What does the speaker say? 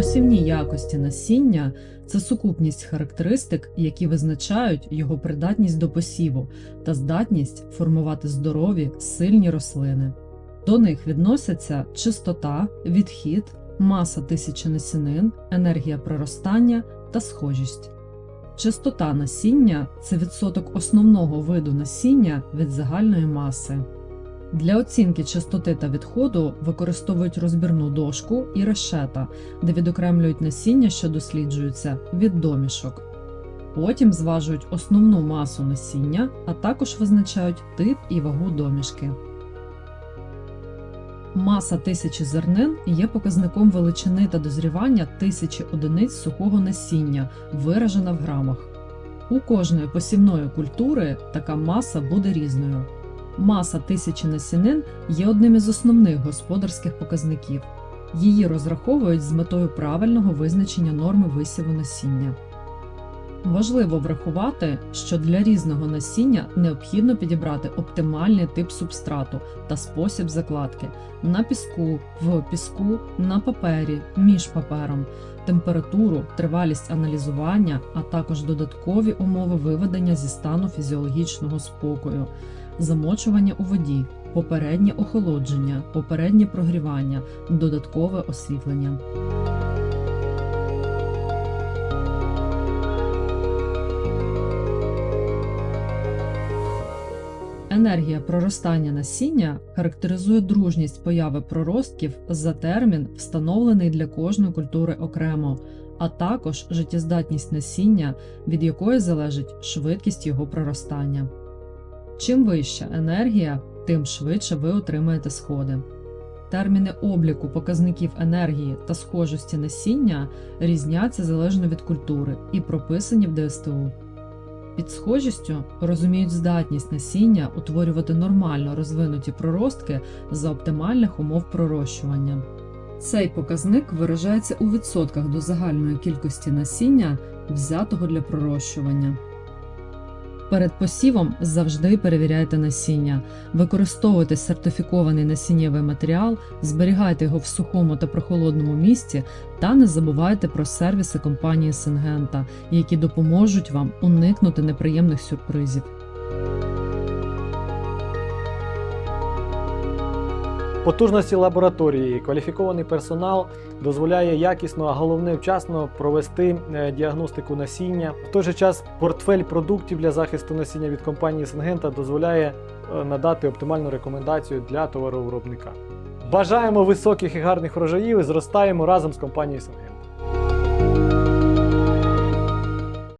Посівні якості насіння це сукупність характеристик, які визначають його придатність до посіву та здатність формувати здорові, сильні рослини. До них відносяться чистота, відхід, маса тисячі насінин, енергія проростання та схожість. Чистота насіння це відсоток основного виду насіння від загальної маси. Для оцінки чистоти та відходу використовують розбірну дошку і решета, де відокремлюють насіння, що досліджуються, від домішок. Потім зважують основну масу насіння, а також визначають тип і вагу домішки. Маса тисячі зернин є показником величини та дозрівання тисячі одиниць сухого насіння, виражена в грамах. У кожної посівної культури така маса буде різною. Маса тисячі насінин є одним із основних господарських показників. Її розраховують з метою правильного визначення норми висіву насіння. Важливо врахувати, що для різного насіння необхідно підібрати оптимальний тип субстрату та спосіб закладки на піску, в піску, на папері, між папером, температуру, тривалість аналізування, а також додаткові умови виведення зі стану фізіологічного спокою, замочування у воді, попереднє охолодження, попереднє прогрівання, додаткове освітлення. Енергія проростання насіння характеризує дружність появи проростків за термін, встановлений для кожної культури окремо, а також життєздатність насіння, від якої залежить швидкість його проростання. Чим вища енергія, тим швидше ви отримаєте сходи. Терміни обліку показників енергії та схожості насіння різняться залежно від культури і прописані в ДСТУ. Під схожістю розуміють здатність насіння утворювати нормально розвинуті проростки за оптимальних умов пророщування. Цей показник виражається у відсотках до загальної кількості насіння, взятого для пророщування. Перед посівом завжди перевіряйте насіння, використовуйте сертифікований насіннєвий матеріал, зберігайте його в сухому та прохолодному місці та не забувайте про сервіси компанії Сингента, які допоможуть вам уникнути неприємних сюрпризів. Потужності лабораторії, кваліфікований персонал дозволяє якісно, а головне вчасно провести е, діагностику насіння. В той же час портфель продуктів для захисту насіння від компанії Сингента дозволяє е, надати оптимальну рекомендацію для товаровиробника. Бажаємо високих і гарних врожаїв і зростаємо разом з компанією Сингента.